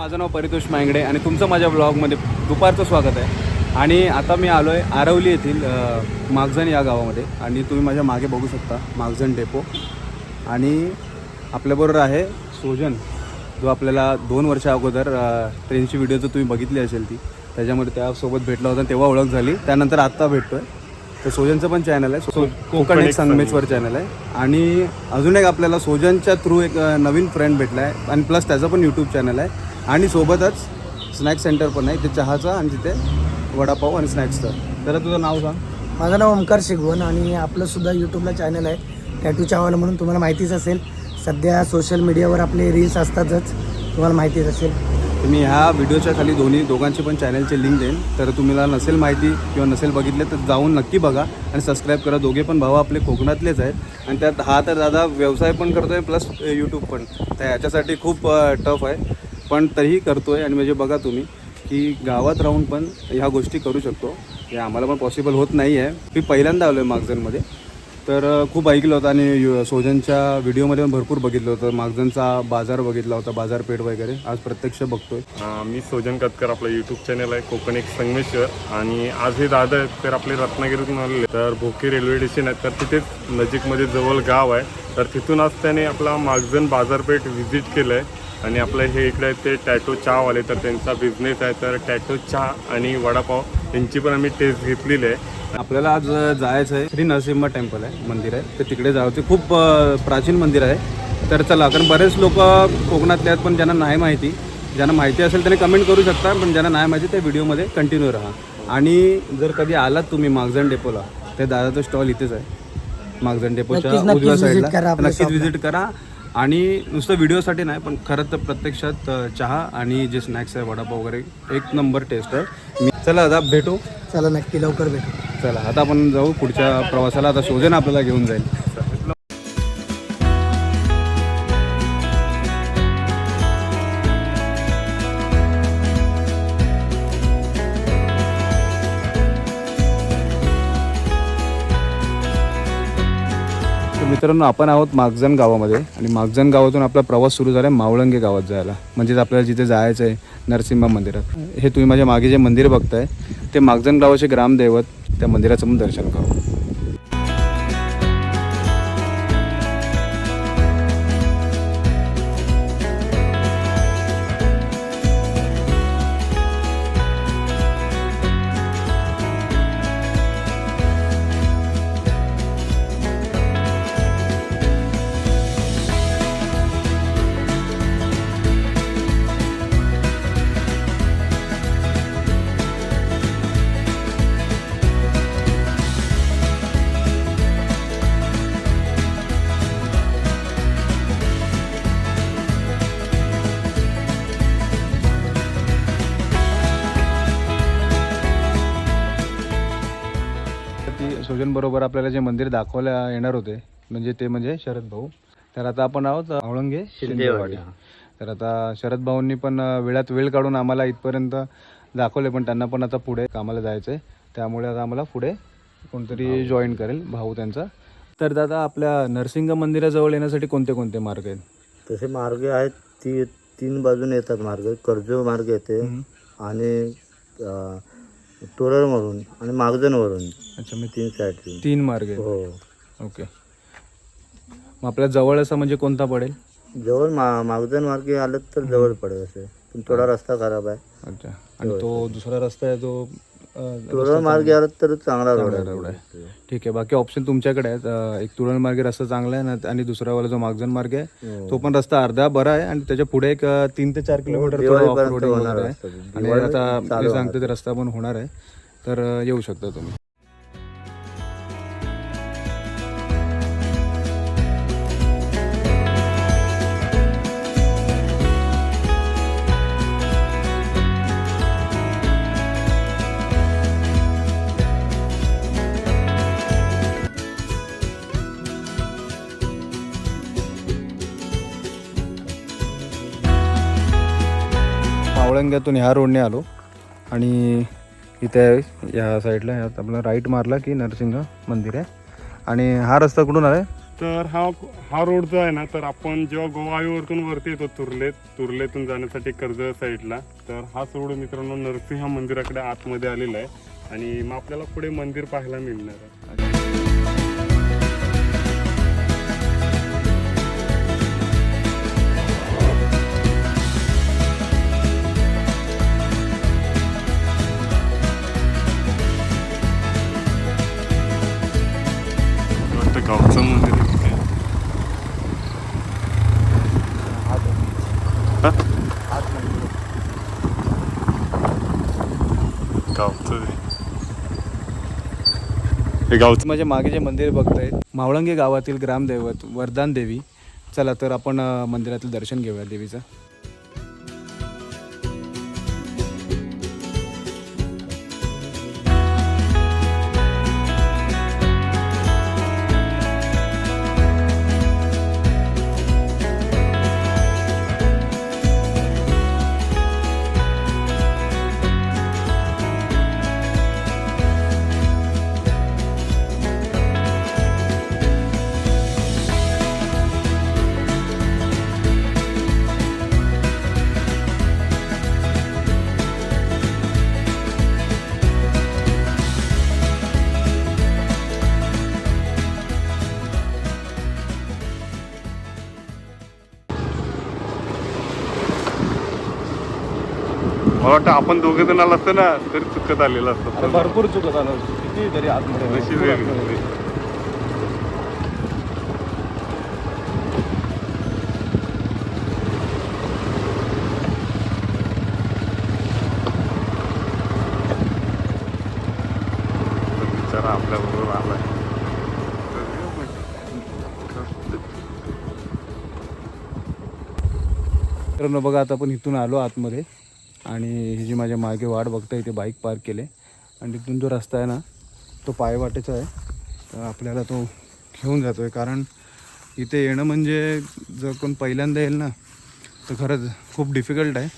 माझं नाव परितोष मांगडे आणि तुमचं माझ्या ब्लॉगमध्ये दुपारचं स्वागत आहे. आणि आता मी आलो आहे आरवली येथील मागजण या गावामध्ये. आणि तुम्ही माझ्या मागे बघू शकता मागजण डेपो. आणि आपल्याबरोबर आहे सोजन जो आपल्याला दोन वर्षा अगोदर ट्रेनची व्हिडिओ जर तुम्ही बघितली असेल ती त्याच्यामध्ये त्यासोबत भेटला होता तेव्हा ओळख झाली. त्यानंतर आत्ता भेटतो आहे तर सोजनचं पण चॅनल आहे. सो कोकण एक संगमेश्वर चॅनल आहे. आणि अजून एक आपल्याला सोजनच्या थ्रू एक नवीन फ्रेंड भेटला आहे. आणि प्लस त्याचं पण यूट्यूब चॅनल आहे. आणि सोबतच स्नॅक्स सेंटर पण आहे. ते चहाचा आणि तिथे वडापाव आणि स्नॅक्सचं तर तुझं नाव सांग. माझं नाव ओमकार शिगवण आणि आपलं सुद्धा यूट्यूबला चॅनल आहे. टॅटू चावाला म्हणून तुम्हाला माहितीच असेल. सध्या सोशल मीडियावर आपले रील्स असतातच. तुम्हाला माहितीच असेल. तर मी ह्या व्हिडिओच्या खाली दोन्ही दोघांचे पण चॅनलचे लिंक देईन. तर तुम्हाला नसेल माहिती किंवा नसेल बघितले तर जाऊन नक्की बघा आणि सबस्क्राईब करा. दोघे पण भाऊ आपले कोकणातलेच आहेत. आणि त्यात हा तर दादा व्यवसाय पण करतो आहे प्लस यूट्यूब पण. तर याच्यासाठी खूप टफ आहे. पण तरीही करतो आहे आणि म्हणजे बघा तुम्ही की गावात राहून पण ह्या गोष्टी करू शकतो. हे आम्हाला पण पॉसिबल होत नाही आहे मी पहिल्यांदा आलो आहे मागजनमध्ये तर खूप ऐकलं होतं आणि यु- सोजनच्या व्हिडिओमध्ये पण भरपूर बघितलं होतं. मागजनचा बाजार बघितला होता बाजारपेठ वगैरे. आज प्रत्यक्ष बघतोय. मी सोजन कतकर आपलं यूट्यूब चॅनल आहे कोकण एक संगमेश्वर. आणि आज हे दादा आहेत तर आपले रत्नागिरीतून आलेले तर भोके रेल्वे स्टेशन आहे तर तिथेच नजीकमध्ये जवळ गाव आहे. तर तिथून आज त्याने आपला मागजन बाजारपेठ व्हिजिट केलं आहे आणि आपलं हे इकडे आहेत ते टॅटो चहावाले तर त्यांचा बिझनेस आहे. तर टॅटो चहा आणि वडापाव यांची पण आम्ही टेस्ट घेतलेली आहे. आपल्याला आज जायचं आहे. श्री नरसिंह टेम्पल आहे मंदिर आहे. तर तिकडे जायचं खूप प्राचीन मंदिर आहे. तर चला कारण बरेच लोक कोकणातले आहेत पण ज्यांना नाही माहिती ज्यांना माहिती असेल त्यांनी कमेंट करू शकता पण ज्यांना नाही माहिती त्या व्हिडिओमध्ये कंटिन्यू राहा. आणि जर कधी आलात तुम्ही मागजण डेपोला ते दादाचं स्टॉल इथेच आहे. मागजण डेपोच्या उजव्या साईडला नक्कीच. व्हिजिट करा. आणि नुसतं व्हिडिओसाठी नाही पण खरं तर प्रत्यक्षात चहा आणि जे स्नॅक्स आहे वडापाव वगैरे एक नंबर टेस्ट आहे. मी चला दादा भेटू. चला नक्की लवकर भेटू. चला आता आपण जाऊ पुढच्या प्रवासाला. आता शोधन आपल्याला घेऊन जाईल. मित्रांनो आपण आहोत मागजण गावामध्ये आणि मागजण गावातून आपला प्रवास सुरू झाला आहे मावळंगे गावात जायला. म्हणजेच आपल्याला जिथे जायचं आहे नरसिंह मंदिरात. हे तुम्ही माझ्या मागे जे मंदिर बघताय ते मागजण गावाचे ग्रामदैवत त्या मंदिराचं पण दर्शन करू. ती सुजन बरोबर आपल्याला जे मंदिर दाखवायला येणार होते म्हणजे ते म्हणजे शरद भाऊ. तर आता आपण आहोत औळंगे शिंदेवाडी. तर आता शरद भाऊंनी पण वेळात वेळ काढून आम्हाला इथपर्यंत दाखवले पण त्यांना पण आता पुढे कामाला जायचं आहे त्यामुळे आता आम्हाला पुढे कोणतरी जॉईन करेल भाऊ त्यांचा. तर दादा आपल्या नरसिंह मंदिराजवळ येण्यासाठी कोणते कोणते मार्ग आहेत? तसे मार्ग आहेत ती तीन बाजूने येतात मार्ग. कर्जो मार्ग येते आणि तोरळमधून आणि मागजनवरून अच्छा मी तीन साईड तीन मार्ग आहेत. हो. ओके. मग आपल्या जवळ असं म्हणजे कोणता पडेल? जवळ मा मागजन मार्गे आलं तर जवळ पडेल असे. पण थोडा रस्ता खराब आहे. अच्छा. आणि तो दुसरा रस्ता आहे तो तोरळ मार्गे आलं तर चांगला रोड आहे ठीक आहे बाकी ऑप्शन तुमच्याकडे आहेत. एक तुरण मार्गे रस्ता चांगला आहे ना आणि दुसरावाला जो मागजन मार्ग आहे तो पण रस्ता अर्धा बरा आहे आणि त्याच्या पुढे एक तीन ते चार किलोमीटर होणार आहे आणि आता मी सांगतो ते रस्ता पण होणार आहे. तर येऊ शकता तुम्ही. मावळंग्यातून ह्या रोडने आलो. आणि इथे या साईडला ह्यात आपला राईट मारला की नरसिंह मंदिर आहे. आणि हा रस्ता कुठून आला आहे तर हा हा रोड जो आहे ना तर आपण जेव्हा गोवाईवरतून वरती येतो तुर्ले तुर्लेतून जाण्यासाठी कर्ज साईडला तर हाच रोड मित्रांनो नरसिंह मंदिराकडे आतमध्ये आलेला आहे. आणि मग आपल्याला पुढे मंदिर पाहायला मिळणार आहे. गावचं. माझ्या मागे जे मंदिर बघतायत मावळंगे गावातील ग्रामदैवत वरदान देवी. चला तर आपण मंदिरातील दर्शन घेऊया देवीचं. मला वाटतं आपण दोघे जण आला असतं ना तरी चुकत आलेलं असतं भरपूर चुकत आलं किती तरी आतमध्ये नशीब भरपूर आहे. आतमध्ये. बिचारा आपल्या बरोबर आलाय मित्रांनो बघा आता आपण इथून आलो आतमध्ये आणि ही जी माझ्या मागे वाट बघता इथे बाईक पार्क केले. आणि तिथून जो रस्ता आहे ना तो पायवाटेचा आहे. तर आपल्याला तो घेऊन जातो आहे कारण इथे येणं म्हणजे जर कोण पहिल्यांदा येईल ना तर खरंच खूप डिफिकल्ट आहे.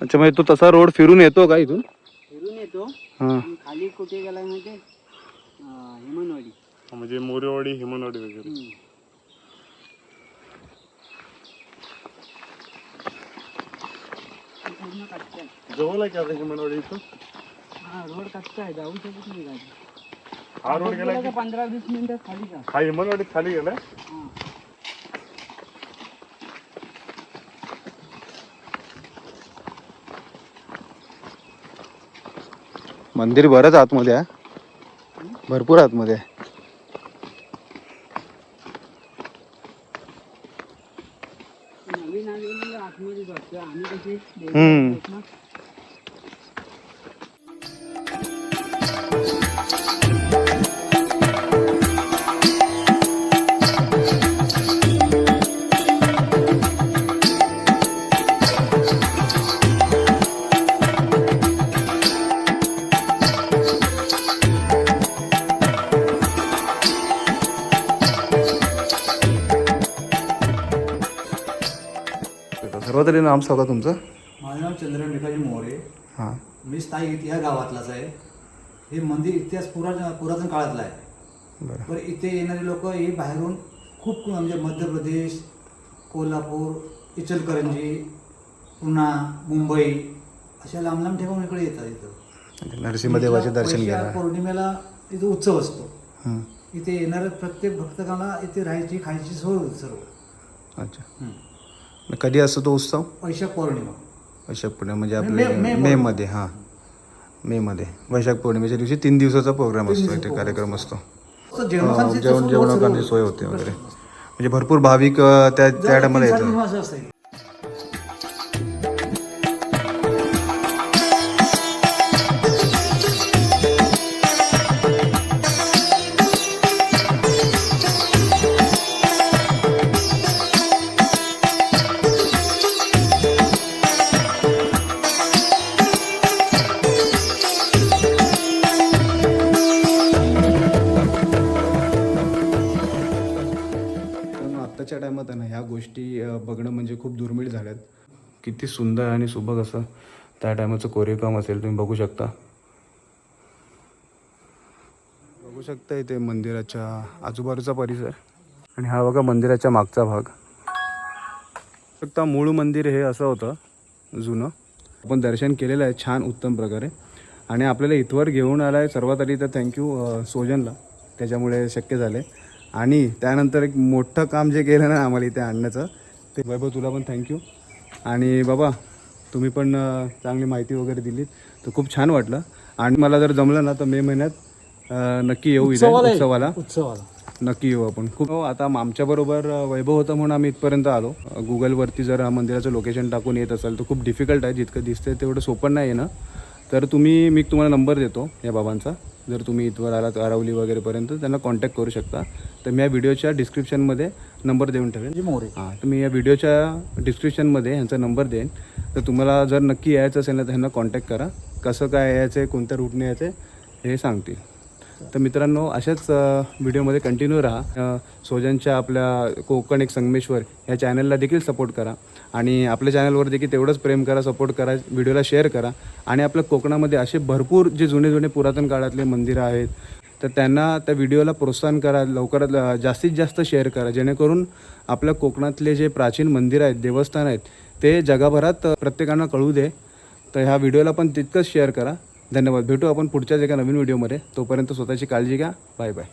अच्छा म्हणजे तो तसा रोड फिरून येतो का इथून? फिरून येतो. हां. खाली कुठे गेला माहिती हेमनवाडी म्हणजे मोरेवाडी हिमनवाडी वगैरे. जवळ आहे का आता हिमनवाडी इथं? हा रोड कच्चा आहे जाऊ शकत नाही गाडी. हा रोड गेला की? पंधरा वीस मिनिटात खाली जा. हा हिमनवाडी खाली गेलाय मंदिर बरंच आतमध्ये आहे. भरपूर आतमध्ये. आहे सर्वतरी नाम सांगा तुमचं. माझं नाव चंद्रन भिकाजी मोरे. हां. मी स्थायिक या गावातलाच आहे. हे मंदिर इतिहास पुरातन पुरातन काळातलं आहे. बरं. पण इथे येणारे लोक हे बाहेरून खूप म्हणजे मध्य प्रदेश कोल्हापूर इचलकरंजी पुणा मुंबई अशा लांब लांब ठिकाणून इकडे येतात इथं. नरसिंहदेवाचे दर्शन घ्यायला. पौर्णिमेला इथं उत्सव असतो. इथे येणाऱ्या प्रत्येक भक्तकाला इथे राहायची खायची सोय होती सर्व. अच्छा. कधी असतो तो उत्सव? वैशाख पौर्णिमा. वैशाख पौर्णिमा म्हणजे मे- आपले मे- मे मध्ये हां. मे मध्ये वैशाख पौर्णिमेच्या दिवशी तीन दिवसाचा प्रोग्राम असतो इथे कार्यक्रम असतो. हो, जेवण सर्व सोय होते वगैरे. म्हणजे भरपूर भाविक अं, त्या त्या टायमाला येतात. असतं. आत्ताच्या टायमात आहे ना ह्या गोष्टी बघणं म्हणजे खूप दुर्मिळ झाल्यात. किती सुंदर आणि सुबक असं त्या टायमाचं कोरीवकाम असेल तुम्ही बघू शकता. बघू शकता इथे मंदिराच्या आजूबाजूचा परिसर. आणि हा बघा मंदिराच्या मागचा भाग. फक्त मूळ मंदिर हे असं होतं जुनं. आपण दर्शन केलेलं आहे छान उत्तम प्रकारे. आणि आपल्याला इथवर घेऊन आला आहे सर्वात आधी तर थँक्यू सोजनला. त्याच्यामुळे शक्य झाले आणि त्यानंतर एक मोठं काम जे केलं ना आम्हाला इथे आणण्याचं ते वैभव तुला पण थँक्यू आणि बाबा तुम्ही पण चांगली माहिती वगैरे दिलीत. तर खूप छान वाटलं. आणि मला जर जमलं ना तर मे महिन्यात नक्की येऊ इथे उत्सवाला उत्सवाला. नक्की येऊ आपण. खूप हो, आता आमच्याबरोबर वैभव होतं म्हणून आम्ही इथपर्यंत आलो. गुगलवरती जर मंदिराचं लोकेशन टाकून येत असाल तर खूप डिफिकल्ट आहे. जितकं दिसतंय तेवढं सोपं नाही येणं. तर तुम्ही मी तुम्हाला नंबर देतो या बाबांचा. जर तुम्ही इथवर आलात आरावली वगैरेपर्यंत त्यांना कॉन्टॅक्ट करू शकता. तर मी या व्हिडिओच्या डिस्क्रिप्शनमध्ये नंबर देऊन ठेवेन. मोरे. हां तर मी या व्हिडिओच्या डिस्क्रिप्शनमध्ये ह्यांचा नंबर देईन. तर तुम्हाला जर नक्की यायचं असेल ना तर ह्यांना कॉन्टॅक्ट करा. कसं काय यायचं आहे कोणत्या रूटने यायचं आहे हे सांगतील. तर मित्रांनो अशाच व्हिडिओमध्ये कंटिन्यू राहा. सोजनच्या आपल्या कोकण एक संगमेश्वर या चॅनलला देखील सपोर्ट करा. आणि आपल्या चॅनलवर देखील तेवढंच प्रेम करा सपोर्ट करा व्हिडिओला शेअर करा. आणि आपल्या कोकणामध्ये असे भरपूर जे जुने जुने पुरातन काळातले मंदिरं आहेत तर त्यांना त्या व्हिडिओला प्रोत्साहन करा लवकरात जास्तीत जास्त शेअर करा. जेणेकरून आपल्या कोकणातले जे प्राचीन मंदिरं आहेत देवस्थान आहेत ते जगभरात प्रत्येकांना कळू दे. तर ह्या व्हिडिओला पण तितकंच शेअर करा. धन्यवाद. भेटू आपण पुढच्याच एका नवीन व्हिडिओमध्ये. तोपर्यंत स्वतःची काळजी घ्या. Bye bye.